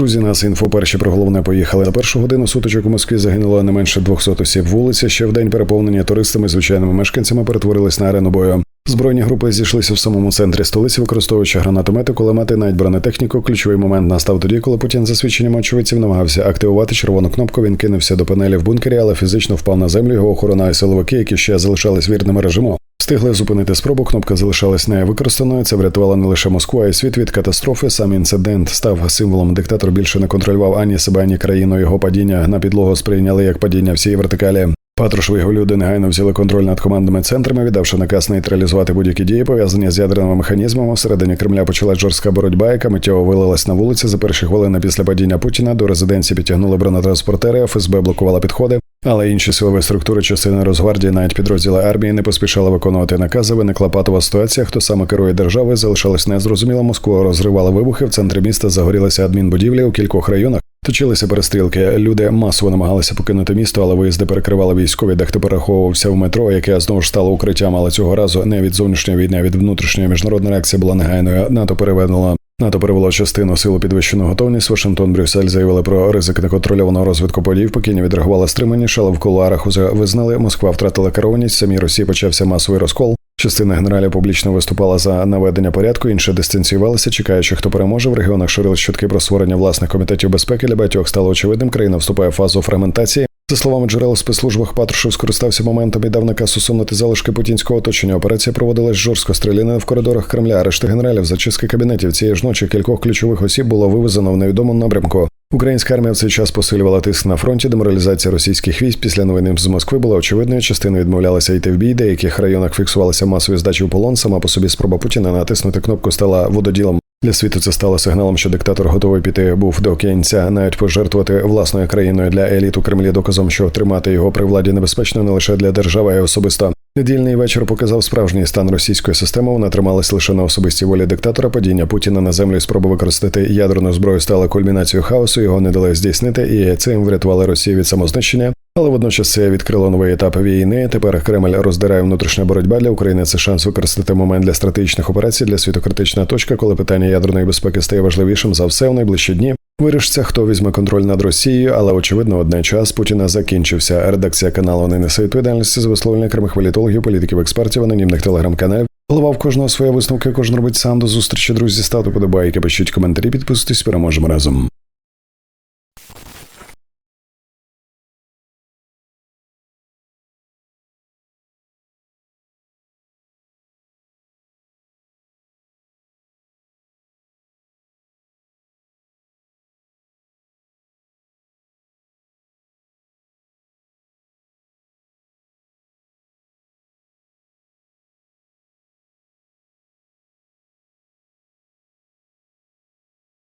Друзі, нас інфо перші про головне поїхали. За першу годину сутичок у Москві загинуло не менше 200 осіб. Вулиці ще в день переповнені туристами, звичайними мешканцями перетворились на арену бою. Збройні групи зійшлися в самому центрі столиці, використовуючи гранатомети, кулемети, навіть бронетехніку. Ключовий момент настав тоді, коли Путін за свідченням очевидців намагався активувати червону кнопку. Він кинувся до панелі в бункері, але фізично впав на землю. Його охорона і силовики, які ще залишались вірними режиму. Встигли зупинити спробу. Кнопка залишалась невикористаною. Це врятувало не лише Москву, а й світ від катастрофи. Сам інцидент став символом. Диктатор більше не контролював ані себе, ані країну. Його падіння на підлогу сприйняли як падіння всієї вертикалі. Патрушев його люди негайно взяли контроль над командними центрами, віддавши наказ нейтралізувати будь-які дії, пов'язані з ядерними механізмами. Всередині Кремля почала жорстка боротьба, яка миттєво вилилась на вулиці. За перші хвилини після падіння Путіна до резиденції підтягнули бронетранспортери, ФСБ блокувала підходи. Але інші силові структури частини Росгвардії, навіть підрозділи армії, не поспішали виконувати накази. Виникла патова ситуація. Хто саме керує державою, залишалось незрозуміло. Москву розривали вибухи. В центрі міста загорілися адмінбудівлі у кількох районах. Точилися перестрілки. Люди масово намагалися покинути місто, але виїзди перекривали військові. Дехто переховувався в метро, яке знову ж стало укриттям. Але цього разу не від зовнішньої війни, а від внутрішньої міжнародна реакція була негайною. НАТО переведено НАТО перевело частину силу підвищену готовність. Вашингтон, Брюссель заявили про ризик неконтрольованого розвитку подій. В Пекіні відреагували стриманіше, але в кулуарах уже визнали. Москва втратила керованість. Самій Росії почався масовий розкол. Частина генералів публічно виступала за наведення порядку, інші дистанціювалися, чекаючи, хто переможе. В регіонах ширили чутки про створення власних комітетів безпеки. Для багатьох стало очевидним. Країна вступає в фазу фрагментації. За словами джерел спецслужбах, Патрушев скористався моментом і дав наказ усунути залишки путінського оточення. Операція проводилась жорстко стрілянина в коридорах Кремля. Арешти генералів, зачистки кабінетів цієї ж ночі кількох ключових осіб було вивезено в невідомому напрямку. Українська армія в цей час посилювала тиск на фронті. Деморалізація російських військ після новини з Москви була очевидною. Частина відмовлялася йти в бій. Деяких районах фіксувалися масові здачі у полон. Сама по собі спроба Путіна натиснути кнопку стала вододілом. Для світу це стало сигналом, що диктатор готовий піти був до кінця, навіть пожертвувати власною країною для еліт у Кремлі доказом, що тримати його при владі небезпечно не лише для держави, а й особисто. Недільний вечір показав справжній стан російської системи. Вона трималась лише на особистій волі диктатора. Падіння Путіна на землю і спроба використати ядерну зброю стала кульмінацією хаосу. Його не дали здійснити, і цим врятували Росію від самознищення. Але водночас це відкрило новий етап війни. Тепер Кремль роздирає внутрішня боротьба для України. Це шанс використати момент для стратегічних операцій для світу критична точка, коли питання ядерної безпеки стає важливішим за все в найближчі дні. Вирішиться, хто візьме контроль над Росією, але очевидно, одне час Путіна закінчився. Редакція каналу не несе відповідальності за висловлення окремих політологів, політиків, експертів, анонімних телеграм-каналів. Голова в кожного своя висновки, кожен робить сам до зустрічі. Друзі, ставте подобайки, пишіть коментарі, підписуйтесь, переможемо разом.